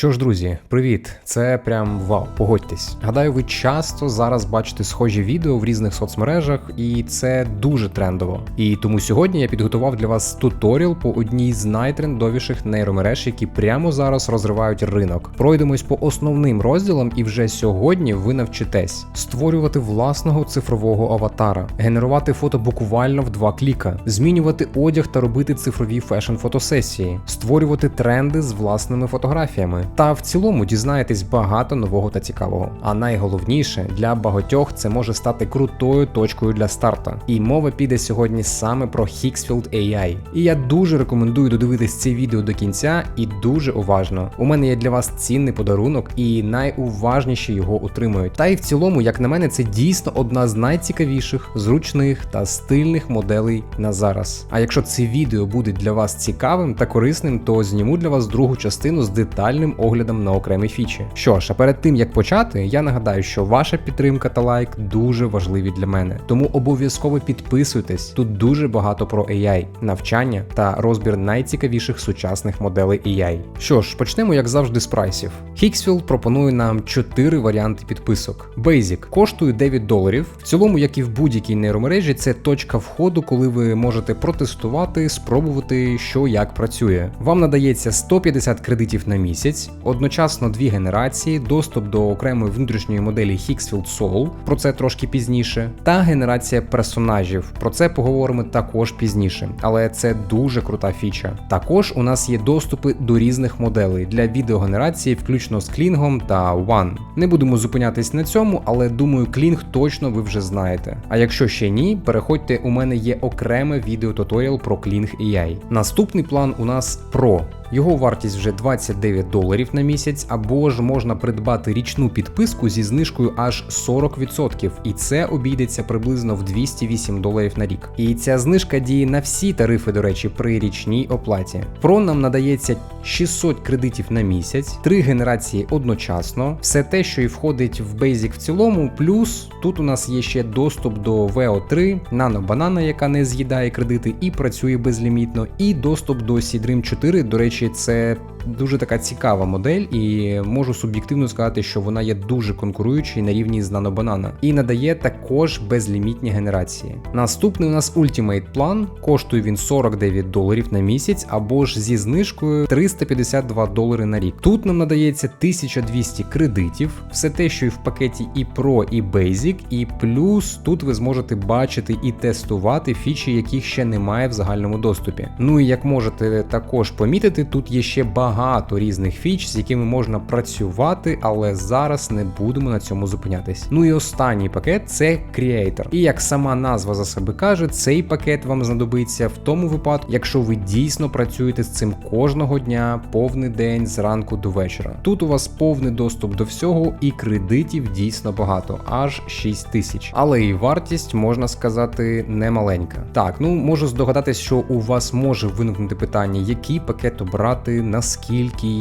Що ж, друзі, привіт! Це прям вау, погодьтесь. Гадаю, ви часто зараз бачите схожі відео в різних соцмережах, і це дуже трендово. І тому сьогодні я підготував для вас туторіал по одній з найтрендовіших нейромереж, які прямо зараз розривають ринок. Пройдемось по основним розділам, і вже сьогодні ви навчитесь створювати власного цифрового аватара, генерувати фото буквально в два кліка, змінювати одяг та робити цифрові фешн-фотосесії, створювати тренди з власними фотографіями. Та в цілому дізнаєтесь багато нового та цікавого. А найголовніше для багатьох це може стати крутою точкою для старта. І мова піде сьогодні саме про Hixfield AI. І я дуже рекомендую додивитись це відео до кінця і дуже уважно. У мене є для вас цінний подарунок, і найуважніші його утримують. Та й в цілому, як на мене, це дійсно одна з найцікавіших, зручних та стильних моделей на зараз. А якщо це відео буде для вас цікавим та корисним, то зніму для вас другу частину з детальним оглядом на окремі фічі. Що ж, а перед тим як почати, я нагадаю, що ваша підтримка та лайк дуже важливі для мене. Тому обов'язково підписуйтесь. Тут дуже багато про AI, навчання та розбір найцікавіших сучасних моделей AI. Що ж, почнемо як завжди з прайсів. Hixfield пропонує нам 4 варіанти підписок. Basic коштує 9 доларів. В цілому, як і в будь-якій нейромережі, це точка входу, коли ви можете протестувати, спробувати, що як працює. Вам надається 150 кредитів на місяць, одночасно дві генерації, доступ до окремої внутрішньої моделі Hixfield Soul, про це трошки пізніше, та генерація персонажів. Про це поговоримо також пізніше, але це дуже крута фіча. Також у нас є доступи до різних моделей для відеогенерації, включно з клінгом та One. Не будемо зупинятись на цьому, але думаю, клінг точно ви вже знаєте. А якщо ще ні, переходьте, у мене є окреме відеотуторіал про клінг AI. Наступний план у нас Pro. Його вартість вже 29 доларів на місяць, або ж можна придбати річну підписку зі знижкою аж 40%, і це обійдеться приблизно в 208 доларів на рік. І ця знижка діє на всі тарифи, до речі, при річній оплаті. Про нам надається 600 кредитів на місяць, три генерації одночасно, все те, що і входить в Basic в цілому, плюс тут у нас є ще доступ до VO3, нано-банана, яка не з'їдає кредити і працює безлімітно, і доступ до Seedream 4, до речі це дуже така цікава модель, і можу суб'єктивно сказати, що вона є дуже конкуруючою на рівні з NanoBanana і надає також безлімітні генерації. Наступний у нас Ultimate план, коштує він 49 доларів на місяць або ж зі знижкою 352 долари на рік. Тут нам надається 1200 кредитів, все те, що і в пакеті і Pro, і Basic, і плюс тут ви зможете бачити і тестувати фічі, яких ще немає в загальному доступі. Ну і як можете також помітити, тут є ще багато різних фіч, з якими можна працювати, але зараз не будемо на цьому зупинятись. Ну і останній пакет це Creator. І як сама назва за себе каже, цей пакет вам знадобиться в тому випадку, якщо ви дійсно працюєте з цим кожного дня, повний день зранку до вечора. Тут у вас повний доступ до всього, і кредитів дійсно багато, аж 6 тисяч. Але і вартість можна сказати немаленька. Так, ну можу здогадатись, що у вас може виникнути питання, який пакет обрати, наскільки,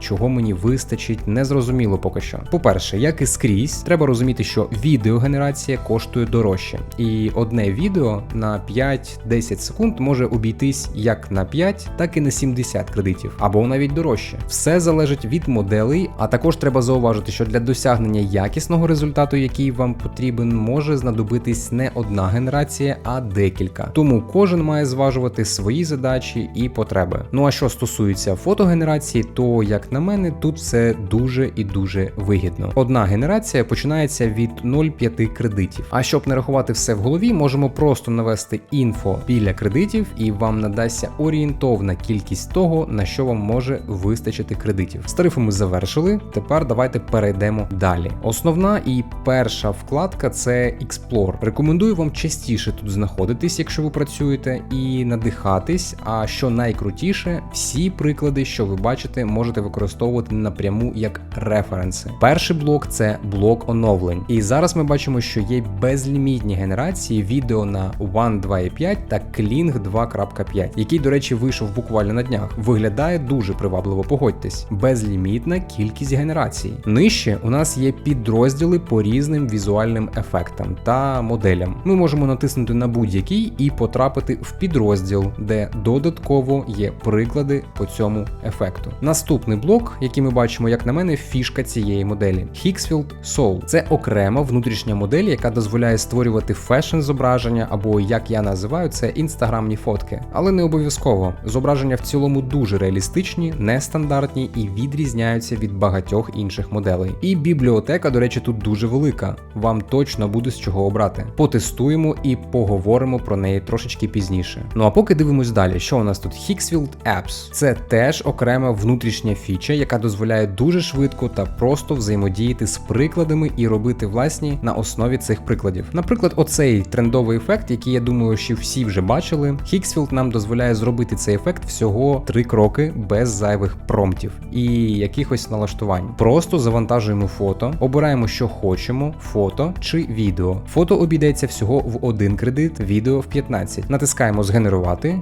чого мені вистачить, незрозуміло поки що. По-перше, як і скрізь, треба розуміти, що відеогенерація коштує дорожче, і одне відео на 5-10 секунд може обійтись як на 5, так і на 70 кредитів, або навіть дорожче. Все залежить від моделей, а також треба зауважити, що для досягнення якісного результату, який вам потрібен, може знадобитись не одна генерація, а декілька. Тому кожен має зважувати свої задачі і потреби. Ну а що стосується фотогенерації, то як на мене, тут все дуже і дуже вигідно. Одна генерація починається від 0,5 кредитів. А щоб не рахувати все в голові, можемо просто навести інфо біля кредитів, і вам надасться орієнтовна кількість того, на що вам може вистачити кредитів. З тарифами завершили. Тепер давайте перейдемо далі. Основна і перша вкладка це Explore. Рекомендую вам частіше тут знаходитись, якщо ви працюєте, і надихатись. А що найкрутіше, всі приклади, що ви бачите, можете використовувати напряму як референси. Перший блок це блок оновлень. І зараз ми бачимо, що є безлімітні генерації відео на One 2.5 та Kling 2.5, який, до речі, вийшов буквально на днях. Виглядає дуже привабливо, погодьтесь. Безлімітна кількість генерацій. Нижче у нас є підрозділи по різним візуальним ефектам та моделям. Ми можемо натиснути на будь-який і потрапити в підрозділ, де додатково є приклади по цьому ефекту. Наступний блок, який ми бачимо, як на мене, фішка цієї моделі Hixfield Soul. Це окрема внутрішня модель, яка дозволяє створювати фешн зображення, або як я називаю це інстаграмні фотки. Але не обов'язково. Зображення в цілому дуже реалістичні, нестандартні і відрізняються від багатьох інших моделей. І бібліотека, до речі, тут дуже велика. Вам точно буде з чого обрати. Потестуємо і поговоримо про неї трошечки пізніше. Ну а поки дивимось далі, що у нас тут Hixfield Apps. Це теж окрема внутрішня фіча, яка дозволяє дуже швидко та просто взаємодіяти з прикладами і робити власні на основі цих прикладів. Наприклад, оцей трендовий ефект, який я думаю, що всі вже бачили. Hixfield нам дозволяє зробити цей ефект всього три кроки без зайвих промптів і якихось налаштувань. Просто завантажуємо фото, обираємо, що хочемо: фото чи відео. Фото обійдеться всього в один кредит, відео в 15. Натискаємо згенерувати.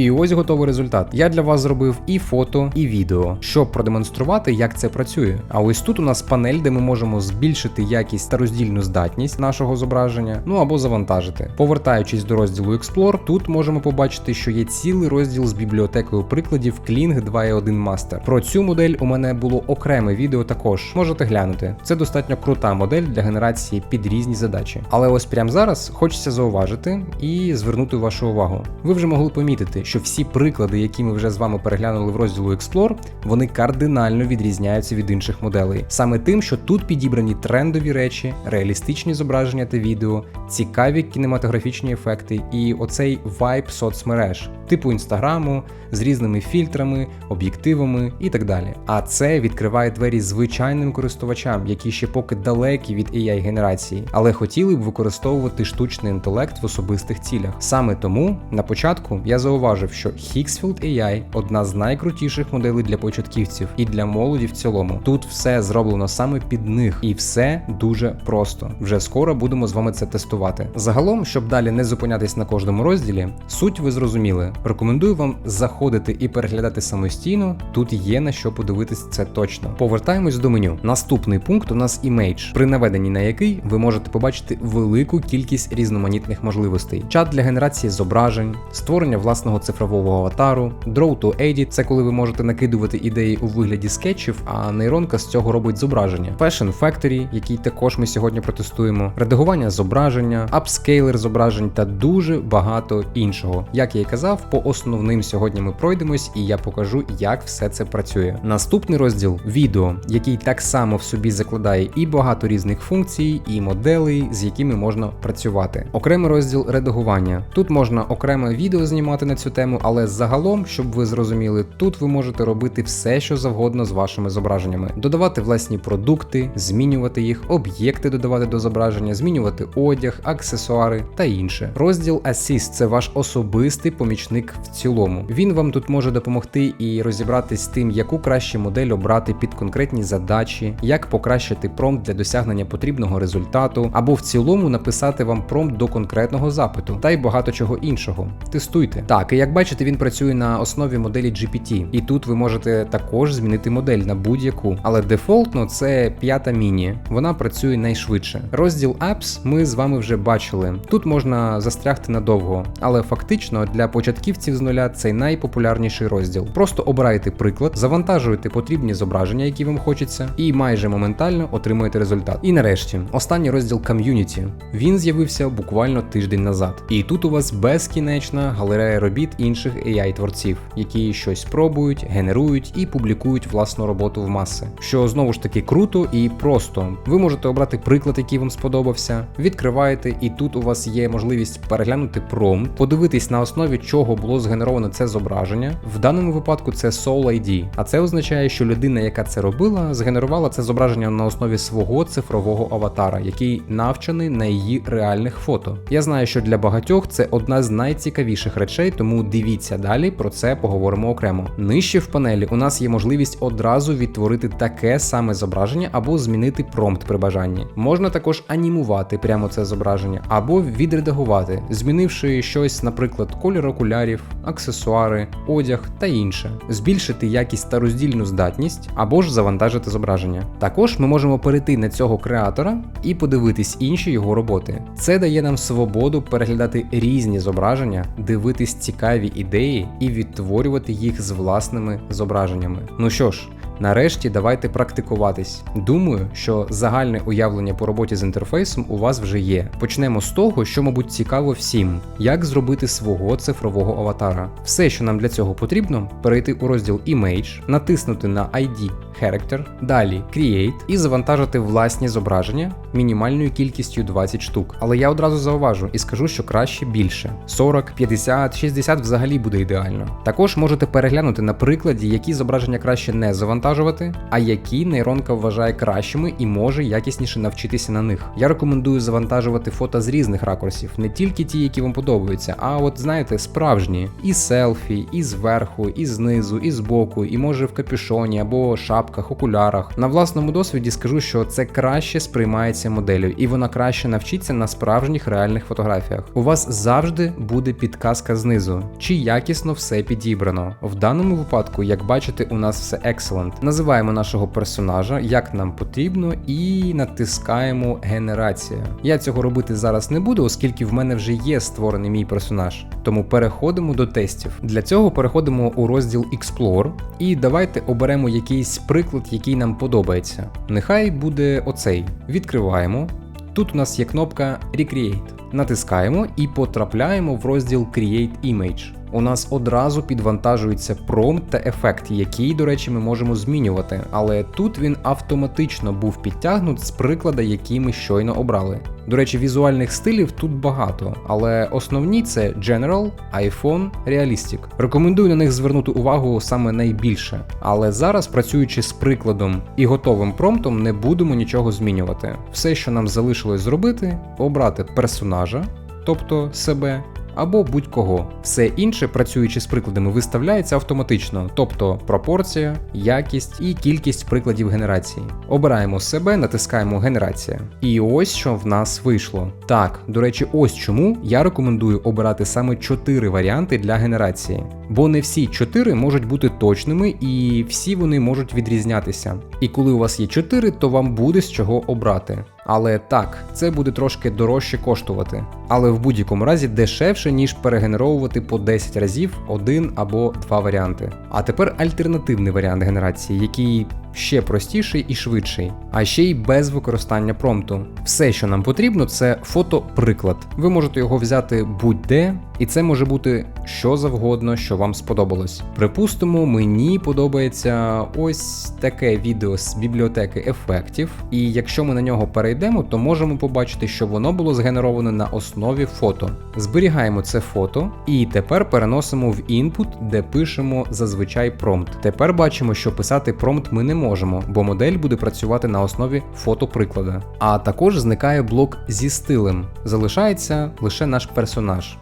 І ось готовий результат. Я для вас зробив і фото, і відео, щоб продемонструвати, як це працює. А ось тут у нас панель, де ми можемо збільшити якість та роздільну здатність нашого зображення, ну або завантажити. Повертаючись до розділу Explore, тут можемо побачити, що є цілий розділ з бібліотекою прикладів Kling 2.1 Master. Про цю модель у мене було окреме відео також. Можете глянути. Це достатньо крута модель для генерації під різні задачі. Але ось прямо зараз хочеться зауважити і звернути вашу увагу. Ви вже могли помітити, що всі приклади, які ми вже з вами переглянули в розділу Explore, вони кардинально відрізняються від інших моделей. Саме тим, що тут підібрані трендові речі, реалістичні зображення та відео, цікаві кінематографічні ефекти і оцей вайб соцмереж, типу інстаграму, з різними фільтрами, об'єктивами і так далі. А це відкриває двері звичайним користувачам, які ще поки далекі від AI генерації, але хотіли б використовувати штучний інтелект в особистих цілях. Саме тому на початку я зауважив, що Hixfield AI одна з найкрутіших моделей для початківців і для молоді в цілому. Тут все зроблено саме під них, і все дуже просто. Вже скоро будемо з вами це тестувати. Загалом, щоб далі не зупинятись на кожному розділі, суть ви зрозуміли. Рекомендую вам заходити і переглядати самостійно. Тут є на що подивитись це точно. Повертаємось до меню. Наступний пункт у нас Image, при наведенні на який ви можете побачити велику кількість різноманітних можливостей. Чат для генерації зображень, створення власного цифрового аватару, Draw to Edit – це коли ви можете накидувати ідеї у вигляді скетчів, а нейронка з цього робить зображення. Fashion Factory, який також ми сьогодні протестуємо, редагування зображення, апскейлер зображень та дуже багато іншого. Як я і казав, по основним сьогодні ми пройдемось, і я покажу, як все це працює. Наступний розділ відео, який так само в собі закладає і багато різних функцій, і моделей, з якими можна працювати. Окремий розділ редагування. Тут можна окреме відео знімати на цю тему, але загалом, щоб ви зрозуміли, тут ви можете робити все, що завгодно з вашими зображеннями, додавати власні продукти, змінювати їх, об'єкти додавати до зображення, змінювати одяг, аксесуари та інше. Розділ Assist – це ваш особистий помічник в цілому. Він вам тут може допомогти і розібратись з тим, яку краще модель обрати під конкретні задачі, як покращити промпт для досягнення потрібного результату, або в цілому написати вам промпт до конкретного запиту, та й багато чого іншого. Тестуйте. Так, і як бачите, він працює на основі моделі GPT, і тут ви можете також змінити модель на будь-яку, але дефолтно це п'ята міні. Вона працює найшвидше. Розділ Apps ми з вами вже бачили. Тут можна застрягти надовго, але фактично для початківців з нуля цей найпопулярніший розділ. Просто обирайте приклад, завантажуєте потрібні зображення, які вам хочеться, і майже моментально отримуєте результат. І нарешті, останній розділ Community. Він з'явився буквально тиждень назад. І тут у вас безкінечна галерея робіт інших AI-творців, які щось пробують, генерують і публікують власну роботу в маси. Що знову ж таки круто і просто. Ви можете обрати приклад, який вам сподобався, відкриваєте, і тут у вас є можливість переглянути промпт, подивитись на основі чого було згенеровано це зображення. В даному випадку це Soul ID, а це означає, що людина, яка це робила, згенерувала це зображення на основі свого цифрового аватара, який навчений на її реальних фото. Я знаю, що для багатьох це одна з найцікавіших речей, тому дивіться далі, про це поговоримо окремо. Нижче в панелі у нас є можливість одразу відтворити таке саме зображення або змінити промпт при бажанні. Можна також анімувати прямо це зображення або відредагувати, змінивши щось, наприклад, колір окулярів окулярів, аксесуари, одяг та інше, збільшити якість та роздільну здатність або ж завантажити зображення. Також ми можемо перейти на цього креатора і подивитись інші його роботи. Це дає нам свободу переглядати різні зображення, дивитись цікаві ідеї і відтворювати їх з власними зображеннями. Ну що ж. Нарешті давайте практикуватись. Думаю, що загальне уявлення по роботі з інтерфейсом у вас вже є. Почнемо з того, що, мабуть, цікаво всім, як зробити свого цифрового аватара. Все, що нам для цього потрібно, перейти у розділ Image, натиснути на ID Character, далі Create і завантажити власні зображення мінімальною кількістю 20 штук. Але я одразу зауважу і скажу, що краще більше: 40, 50, 60 взагалі буде ідеально. Також можете переглянути на прикладі, які зображення краще не завантажувати, а які нейронка вважає кращими і може якісніше навчитися на них. Я рекомендую завантажувати фото з різних ракурсів, не тільки ті, які вам подобаються, а от знаєте, справжні і селфі, і зверху, і знизу, і збоку, і може в капюшоні або шапках, окулярах. На власному досвіді скажу, що це краще сприймається моделлю, і вона краще навчиться на справжніх реальних фотографіях. У вас завжди буде підказка знизу, чи якісно все підібрано. В даному випадку, як бачите, у нас все excellent. Називаємо нашого персонажа, як нам потрібно, і натискаємо генерація. Я цього робити зараз не буду, оскільки в мене вже є створений мій персонаж. Тому переходимо до тестів. Для цього переходимо у розділ Explore і давайте оберемо якийсь приклад, який нам подобається. Нехай буде оцей. Відкриваємо. Тут у нас є кнопка Recreate. Натискаємо і потрапляємо в розділ Create Image. У нас одразу підвантажується промпт та ефект, який, до речі, ми можемо змінювати, але тут він автоматично був підтягнут з приклада, який ми щойно обрали. До речі, візуальних стилів тут багато, але основні це General, iPhone, Realistic. Рекомендую на них звернути увагу саме найбільше. Але зараз, працюючи з прикладом і готовим промптом, не будемо нічого змінювати. Все, що нам залишилось зробити, обрати персонажа, тобто себе або будь-кого. Все інше, працюючи з прикладами, виставляється автоматично, тобто пропорція, якість і кількість прикладів генерації. Обираємо себе, натискаємо генерація. І ось що в нас вийшло. Так, до речі, ось чому я рекомендую обирати саме 4 варіанти для генерації. Бо не всі 4 можуть бути точними і всі вони можуть відрізнятися. І коли у вас є 4, то вам буде з чого обрати. Але так, це буде трошки дорожче коштувати. Але в будь-якому разі дешевше, ніж перегенеровувати по 10 разів один або два варіанти. А тепер альтернативний варіант генерації, який ще простіший і швидший, а ще й без використання промпту. Все, що нам потрібно, це фото-приклад. Ви можете його взяти будь-де, і це може бути що завгодно, що вам сподобалось. Припустимо, мені подобається ось таке відео з бібліотеки ефектів, і якщо ми на нього перейдемо, то можемо побачити, що воно було згенероване на основі фото. Зберігаємо це фото і тепер переносимо в інпут, де пишемо зазвичай промпт. Тепер бачимо, що писати промпт ми не можемо, бо модель буде працювати на основі фотоприклада. А також зникає блок зі стилем. Залишається лише наш персонаж.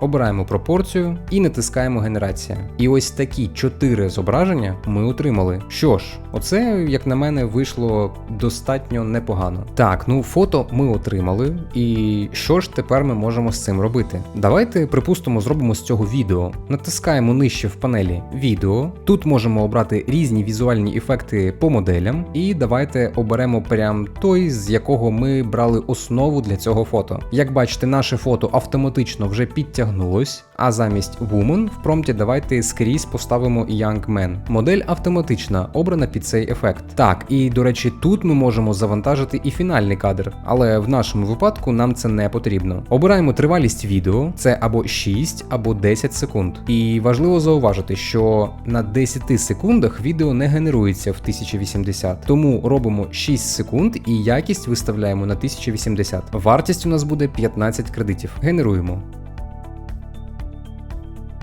Обираємо пропорцію і натискаємо генерація. І ось такі чотири зображення ми отримали. Що ж, оце, як на мене, вийшло достатньо непогано. Так, ну фото ми отримали, і що ж тепер ми можемо з цим робити? Давайте, припустимо, зробимо з цього відео. Натискаємо нижче в панелі відео. Тут можемо обрати різні візуальні ефекти по моделям, і давайте оберемо прям той, з якого ми брали основу для цього фото. Як бачите, наше фото автоматично вже підтягнуло підтягнулось, а замість Woman в промпті давайте скрізь поставимо Young Man. Модель автоматична, обрана під цей ефект. Так, і до речі, тут ми можемо завантажити і фінальний кадр, але в нашому випадку нам це не потрібно. Обираємо тривалість відео, це або 6, або 10 секунд. І важливо зауважити, що на 10 секундах відео не генерується в 1080, тому робимо 6 секунд і якість виставляємо на 1080. Вартість у нас буде 15 кредитів. Генеруємо.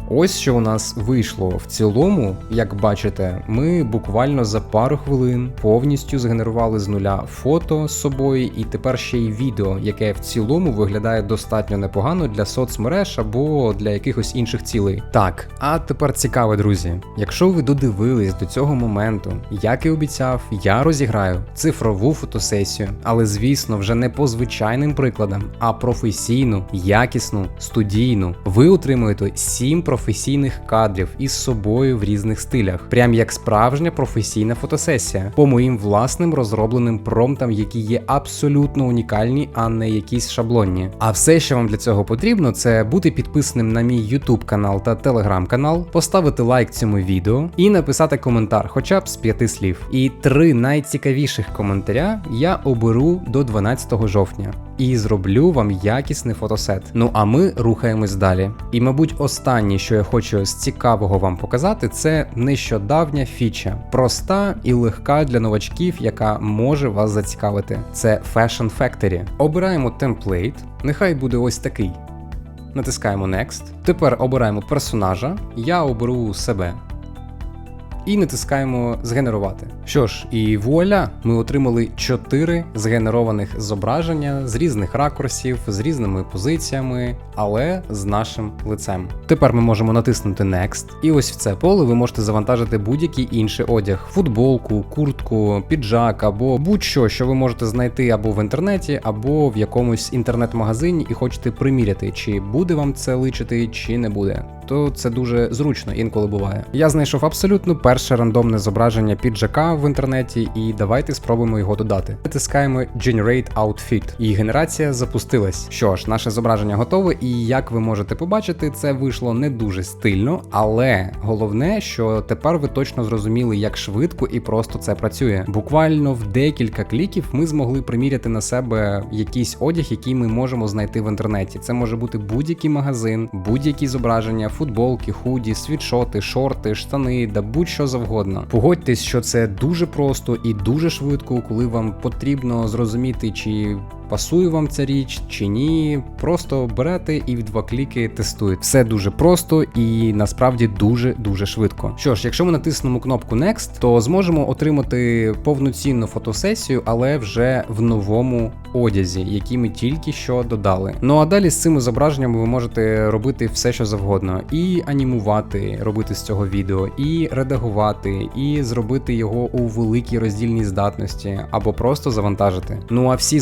Ось що у нас вийшло. В цілому, як бачите, ми буквально за пару хвилин повністю згенерували з нуля фото з собою, і тепер ще й відео, яке в цілому виглядає достатньо непогано для соцмереж або для якихось інших цілей. Так, а тепер цікаве, друзі. Якщо ви додивились до цього моменту, як і обіцяв, я розіграю цифрову фотосесію, але звісно, вже не по звичайним прикладам, а професійну, якісну, студійну. Ви отримуєте 7 професійних кадрів із собою в різних стилях, прям як справжня професійна фотосесія, по моїм власним розробленим промптам, які є абсолютно унікальні, а не якісь шаблонні. А все, що вам для цього потрібно, це бути підписаним на мій YouTube канал та Telegram канал, поставити лайк цьому відео і написати коментар, хоча б з п'яти слів. І три найцікавіших коментаря я оберу до 12 жовтня. І зроблю вам якісний фотосет. Ну а ми рухаємось далі. І, мабуть, останнє, що я хочу з цікавого вам показати, це нещодавня фіча, проста і легка для новачків, яка може вас зацікавити. Це Fashion Factory. Обираємо темплейт, нехай буде ось такий. Натискаємо Next. Тепер обираємо персонажа. Я оберу себе. І натискаємо згенерувати. Що ж, і вуаля, ми отримали 4 згенерованих зображення з різних ракурсів, з різними позиціями, але з нашим лицем. Тепер ми можемо натиснути Next, і ось в це поле ви можете завантажити будь-який інший одяг: футболку, куртку, піджак або будь-що, що ви можете знайти або в інтернеті, або в якомусь інтернет-магазині і хочете приміряти, чи буде вам це личити, чи не буде. То це дуже зручно інколи буває. Я знайшов абсолютно перше рандомне зображення піджака в інтернеті, і давайте спробуємо його додати. Натискаємо Generate Outfit, і генерація запустилась. Що ж, наше зображення готове, і як ви можете побачити, це вийшло не дуже стильно, але головне, що тепер ви точно зрозуміли, як швидко і просто це працює. Буквально в декілька кліків ми змогли приміряти на себе якийсь одяг, який ми можемо знайти в інтернеті. Це може бути будь-який магазин, будь-які зображення, футболки, худі, світшоти, шорти, штани, да будь-що завгодно. Погодьтесь, що це дуже просто і дуже швидко, коли вам потрібно зрозуміти, чи пасує вам ця річ чи ні. Просто берете і в два кліки тестуєте. Все дуже просто і насправді дуже дуже швидко. Що ж, якщо ми натиснемо кнопку Next, то зможемо отримати повноцінну фотосесію, але вже в новому одязі, який ми тільки що додали. Ну а далі з цими зображеннями ви можете робити все, що завгодно, і анімувати, робити з цього відео, і редагувати, і зробити його у великій роздільній здатності, або просто завантажити. Ну а всі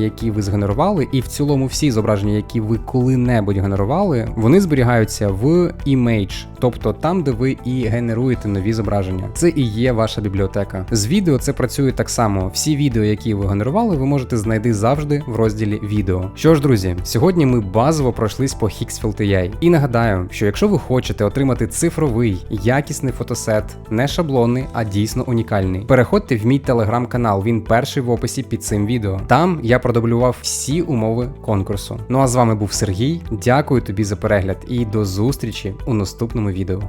які ви згенерували, і в цілому всі зображення, які ви коли-небудь генерували, вони зберігаються в Image, тобто там, де ви і генеруєте нові зображення. Це і є ваша бібліотека. З відео це працює так само. Всі відео, які ви генерували, ви можете знайти завжди в розділі відео. Що ж, друзі, сьогодні ми базово пройшлись по Hixfield AI. І нагадаю, що якщо ви хочете отримати цифровий, якісний фотосет, не шаблонний, а дійсно унікальний, переходьте в мій телеграм-канал. Він перший в описі під цим відео. Там я продублював всі умови конкурсу. Ну а з вами був Сергій. Дякую тобі за перегляд і до зустрічі у наступному відео.